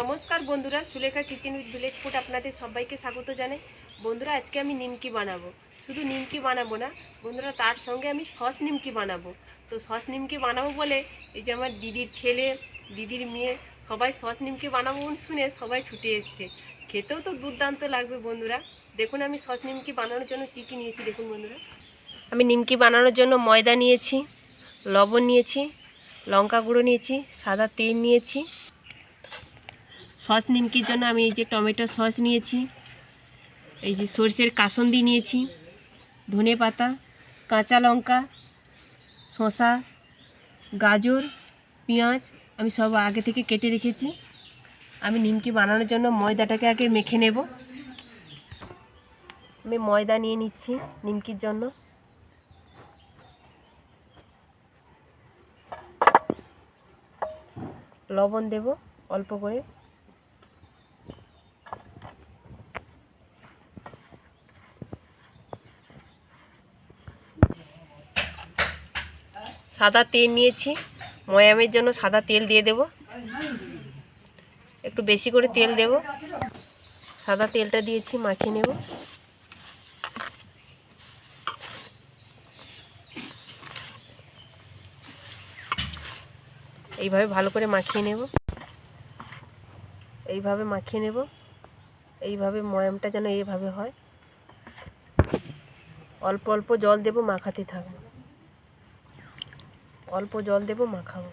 নমস্কার বন্ধুরা, Sulekha kitchen with village food আপনাদের সবাইকে স্বাগত জানাই। বন্ধুরা, আজকে আমি নিমকি বানাবো। শুধু নিমকি বানাবো না, বন্ধুরা, তার সঙ্গে আমি সস নিমকি বানাবো। তো সস নিমকি বানাবো বলে এই যে আমার দিদির ছেলে, দিদির মেয়ে, সবাই সস নিমকি বানাবো শুনে সবাই ছুটে এসছে। খেতেও তো দুর্দান্ত লাগবে বন্ধুরা। দেখুন, আমি সস নিমকি বানানোর জন্য কী কী নিয়েছি, দেখুন বন্ধুরা। আমি নিমকি বানানোর জন্য ময়দা নিয়েছি, লবণ নিয়েছি, লঙ্কা গুঁড়ো নিয়েছি, সাদা তেল নিয়েছি সস নিমকির জন্য আমি এই যে টমেটো সস নিয়েছি। এই যে সর্ষের কাসন্দি নিয়েছি, ধনে পাতা, কাঁচা লঙ্কা শশা গাজর, পেঁয়াজ আমি সব আগে থেকে কেটে রেখেছি। আমি নিমকি বানানোর জন্য ময়দাটাকে আগে মেখে নেব। আমি ময়দা নিয়ে নিচ্ছি নিমকির জন্য। লবণ দেব অল্প করে। সাদা তেল নিয়েছি। ময়ামের জন্য সাদা তেল দিয়ে দেব। একটু বেশি করে তেল দেব। সাদা তেলটা দিয়েছি, মাখিয়ে নেব। এইভাবে ভালো করে মাখিয়ে নেব। এইভাবে মাখিয়ে নেব। এইভাবে ময়ামটা যেন এইভাবে হয়। অল্প অল্প জল দেব, মাখাতে থাকব। অল্প জল দেব, মাখাবো।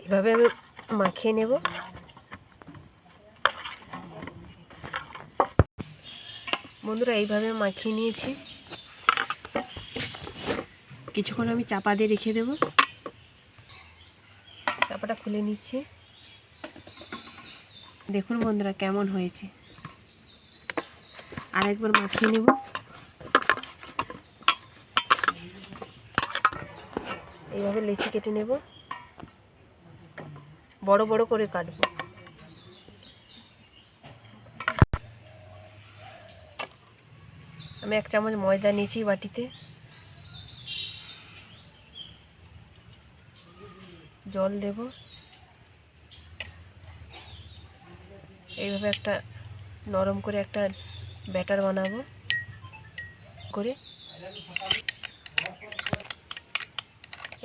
এইভাবে আমি মাখিয়ে নেব। বন্ধুরা, এইভাবে মাখিয়ে নিয়েছি। কিছুক্ষণ আমি চাপা দিয়ে রেখে দেব। চাপাটা খুলে নিচ্ছি। দেখুন বন্ধুরা, কেমন হয়েছে। আরেকবার মাখিয়ে নেব। এইভাবে লেচি কেটে নেব। বড় বড় করে কাটবো। আমি এক চামচ ময়দা নিয়েছি বাটিতে। জল দেব। এইভাবে একটা নরম করে একটা ব্যাটার বানাবো। করে।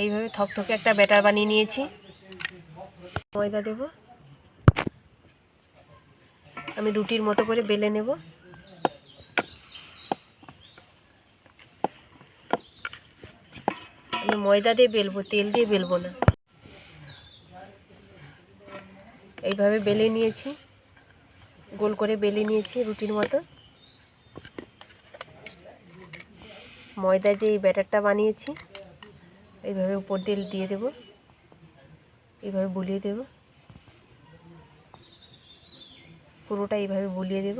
এইভাবে থকথকে একটা ব্যাটার বানিয়ে নিয়েছি। ময়দা দেব। আমি রুটির মতো করে বেলে নেব। আমি ময়দা দিয়ে বেলবো, তেল দিয়ে বেলবো না। এইভাবে বেলে নিয়েছি। গোল করে বেলে নিয়েছি রুটির মতো। ময়দা যে এই ব্যাটারটা বানিয়েছি, এইভাবে উপর দিয়ে দিয়ে দেব। এইভাবে বুলিয়ে দেব। পুরোটা এইভাবে বুলিয়ে দেব।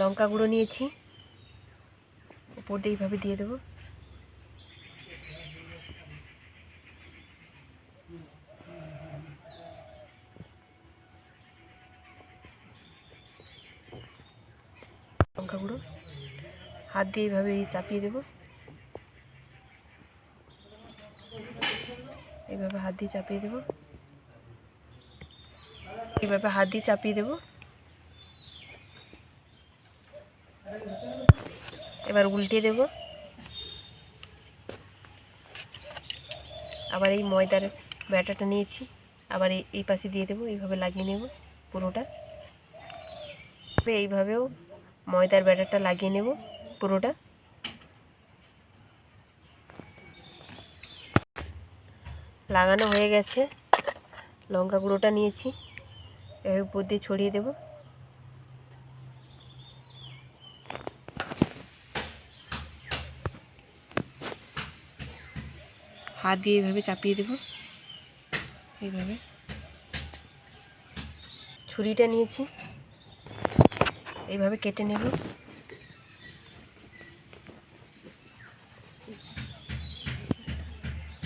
লঙ্কা গুঁড়ো নিয়েছি। উপর দিয়ে এইভাবে দিয়ে দেবো লঙ্কা গুঁড়ো। হাত দিয়ে এইভাবে চাপিয়ে দেবো। এইভাবে হাত দিয়ে চাপিয়ে দেবো। এইভাবে হাত দিয়ে চাপিয়ে দেবো। এবার উল্টে দেব। আবার এই ময়দার ব্যাটাটা নিয়েছি। আবার এই এই পাশে দিয়ে দেবো। এইভাবে লাগিয়ে নেব পুরোটা। এইভাবেও ময়দার ব্যাটারটা লাগিয়ে নেব পুরোটা। লাগানো হয়ে গেছে। লঙ্কা গুঁড়োটা নিয়েছি। এভাবে উপর দিয়ে ছড়িয়ে দেবো। হাত দিয়ে এইভাবে চাপিয়ে দেব। এইভাবে। ছুরিটা নিয়েছি। এইভাবে কেটে নেব।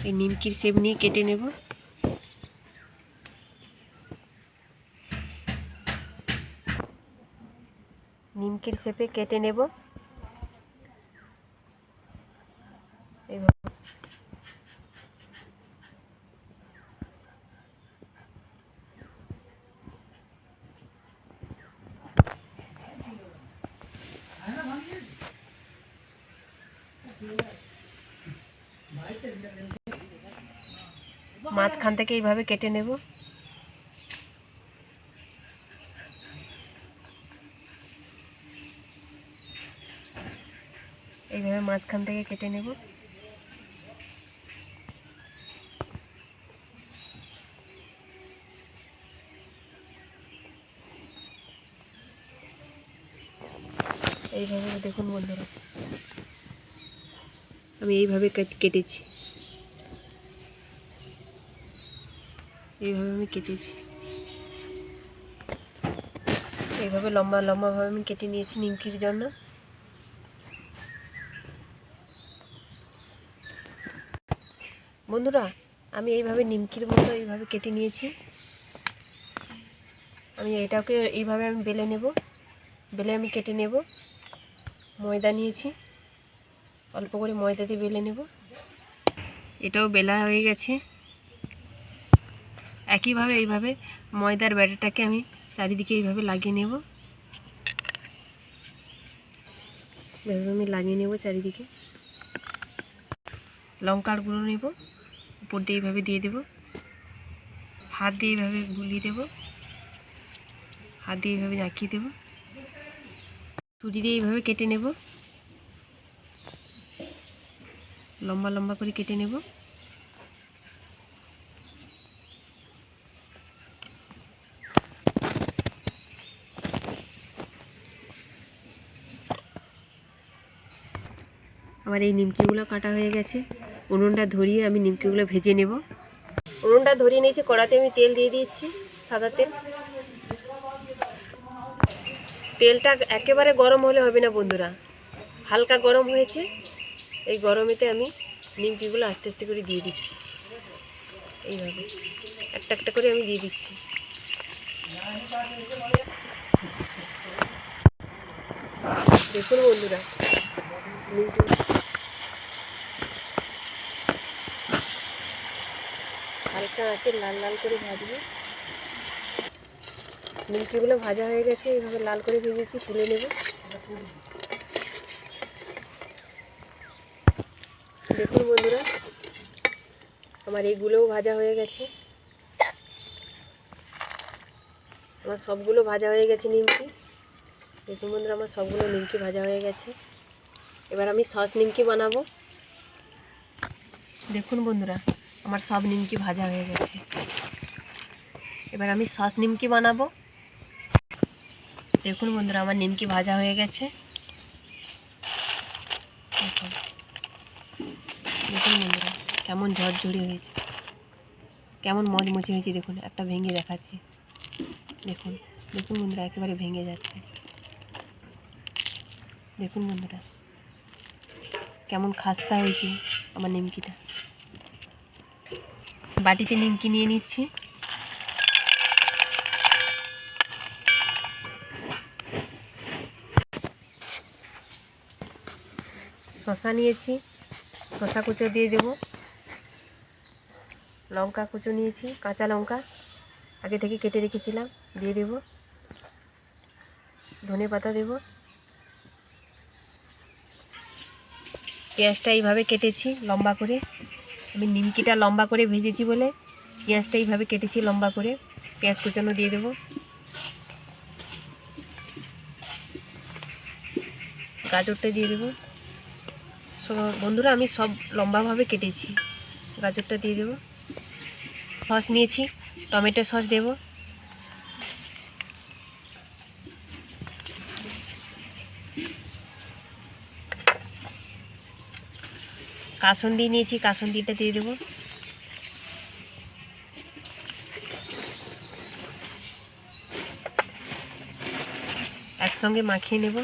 এই নিমকির শেপ নিয়ে কেটে নেব। নিমকির সেপে কেটে নেব এইভাবে মাঝখান থেকে এইভাবে কেটে নেব। এইভাবে মাঝখান থেকে কেটে নেব। এইভাবে দেখুন বন্ধুরা। আমি এইভাবে কেট- কেটেছি। এইভাবে আমি কেটেছি। এইভাবে লম্বা লম্বাভাবে আমি কেটে নিয়েছি নিমকির জন্য। বন্ধুরা, আমি এইভাবে নিমকির মতো এইভাবে কেটে নিয়েছি। আমি এটাকে এইভাবে আমি বেলে নেব। বেলে আমি কেটে নেব। ময়দা নিয়েছি। অল্প করে ময়দা দিয়ে বেলে নেব। এটাও বেলা হয়ে গেছে। একইভাবে এইভাবে ময়দার ব্যাটারটাকে আমি চারিদিকে এইভাবে লাগিয়ে নেব। এভাবে আমি লাগিয়ে নেব চারিদিকে। লঙ্কার গুঁড়ো নেব। উপর দিয়ে এইভাবে দিয়ে দেব। হাত দিয়ে এইভাবে গুলিয়ে দেব। হাত দিয়ে এইভাবে রাখিয়ে দেব। ছুরি দিয়ে এইভাবে কেটে নেব। লম্বা লম্বা করে কেটে নেব। আমার এই নিমকিগুলো কাটা হয়ে গেছে। উনুনটা ধরিয়ে আমি নিমকিগুলো ভেজে নেব। উনুনটা ধরিয়ে নিয়েছি, কড়াতে আমি তেল দিয়ে দিয়েছি, সাদা তেল। তেলটা একেবারে গরম হলে হবে না বন্ধুরা। হালকা গরম হয়েছে। এই গরমেতে আমি নিমকিগুলো আস্তে আস্তে করে দিয়ে দিচ্ছি। এইভাবে। একটা একটা করে আমি দিয়ে দিচ্ছি। দেখুন বন্ধুরা হালকা আছে লাল লাল করে ভাজবো। নিমকিগুলো ভাজা হয়ে গেছে, এইভাবে লাল করে ভেজেছি, তুলে নেব। দেখুন বন্ধুরা, আমার এইগুলোও ভাজা হয়ে গেছে। আমার সবগুলো ভাজা হয়ে গেছে নিমকি। দেখুন বন্ধুরা, আমার সবগুলো নিমকি ভাজা হয়ে গেছে। এবার আমি সস নিমকি বানাবো। দেখুন বন্ধুরা, আমার সব নিমকি ভাজা হয়ে গেছে। এবার আমি সস নিমকি বানাবো। দেখুন বন্ধুরা, আমার নিমকি ভাজা হয়ে গেছে। দেখুন। বন্ধুরা, কেমন ঝরঝরি হয়েছে। কেমন মচমচে হয়েছে, দেখুন, একটা ভেঙে দেখাচ্ছে। দেখুন দেখুন বন্ধুরা, একেবারে ভেঙে যাচ্ছে। দেখুন বন্ধুরা, কেমন খাস্তা হয়েছে আমার নিমকিটা। বাটিতে নিমকি নিয়ে নিচ্ছি। শশা নিয়েছি। শশা কুচো দিয়ে দেব। লঙ্কা কুচো নিয়েছি, কাঁচা লঙ্কা। আগে থেকে কেটে রেখেছিলাম, দিয়ে দেব। ধনে পাতা দেব। পেঁয়াজটা এইভাবে কেটেছি লম্বা করে। আমি নিমকিটা লম্বা করে ভেজেছি বলে পেঁয়াজটা এইভাবে কেটেছি লম্বা করে। পেঁয়াজ কুচানো দিয়ে দেবো। গাজরটা দিয়ে দেবো। বন্ধুরা, আমি সব লম্বাভাবে কেটেছি। গাজরটা দিয়ে দেবো। সস নিয়েছি। টমেটো সস দেব। কাসন্দি নিয়েছি। কাসন্দিটা দিয়ে দেবো। একসঙ্গে মাখিয়ে নেব।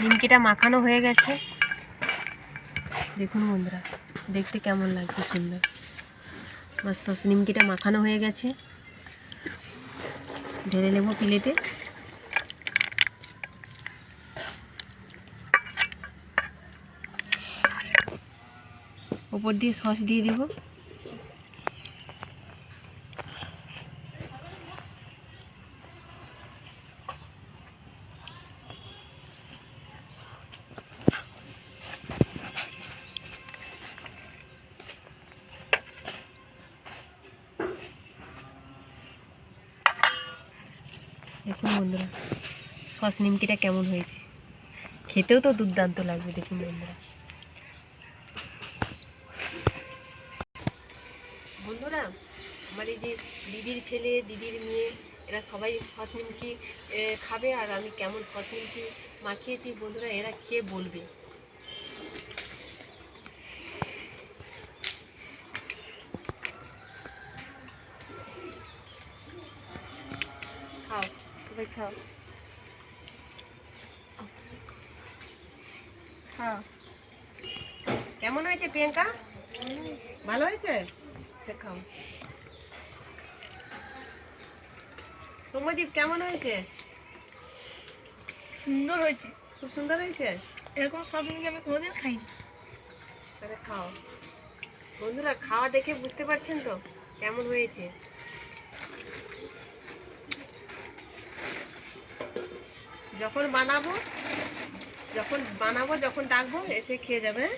নিমকিটা মাখানো হয়ে গেছে। দেখুন বন্ধুরা, দেখতে কেমন লাগছে সুন্দর। আমার সস নিমকিটা মাখানো হয়ে গেছে। ঢেলে নেব প্লেটে। ওপর দিয়ে সস দিয়ে দেবো। দেখুন বন্ধুরা, সস নিমকিটা কেমন হয়েছে। খেতেও তো দুর্দান্ত লাগবে দেখুন বন্ধুরা। বন্ধুরা, আমার এই যে দিদির ছেলে, দিদির মেয়ে, এরা সবাই সস নিমকি খাবে, আর আমি কেমন সস নিমকি মাখিয়েছি বন্ধুরা, এরা খেয়ে বলবে খাও সবাই খাও খাও কেমন হয়েছে প্রিয়াঙ্কা? ভালো হয়েছে? আচ্ছা খাও। সৌম্যদীপ কেমন হয়েছে? সুন্দর হয়েছে। খুব সুন্দর হয়েছে? এরকম সব নিয়ে আমি কোনোদিন খাইনি। তাহলে খাও। বন্ধুরা খাওয়া দেখে বুঝতে পারছেন তো কেমন হয়েছে? যখন বানাবো যখন বানাবো, যখন ডাকবো, এসে খেয়ে যাবে হ্যাঁ?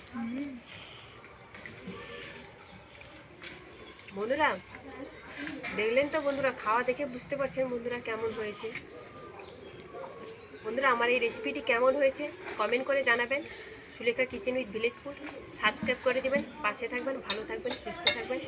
বন্ধুরা, দেখলেন তো বন্ধুরা, খাওয়া দেখে বুঝতে পারছেন বন্ধুরা কেমন হয়েছে। বন্ধুরা, আমার এই রেসিপিটি কেমন হয়েছে কমেন্ট করে জানাবেন। Sulekha kitchen with village food subscribe করে দেবেন, পাশে থাকবেন, ভালো থাকবেন, সুস্থ থাকবেন।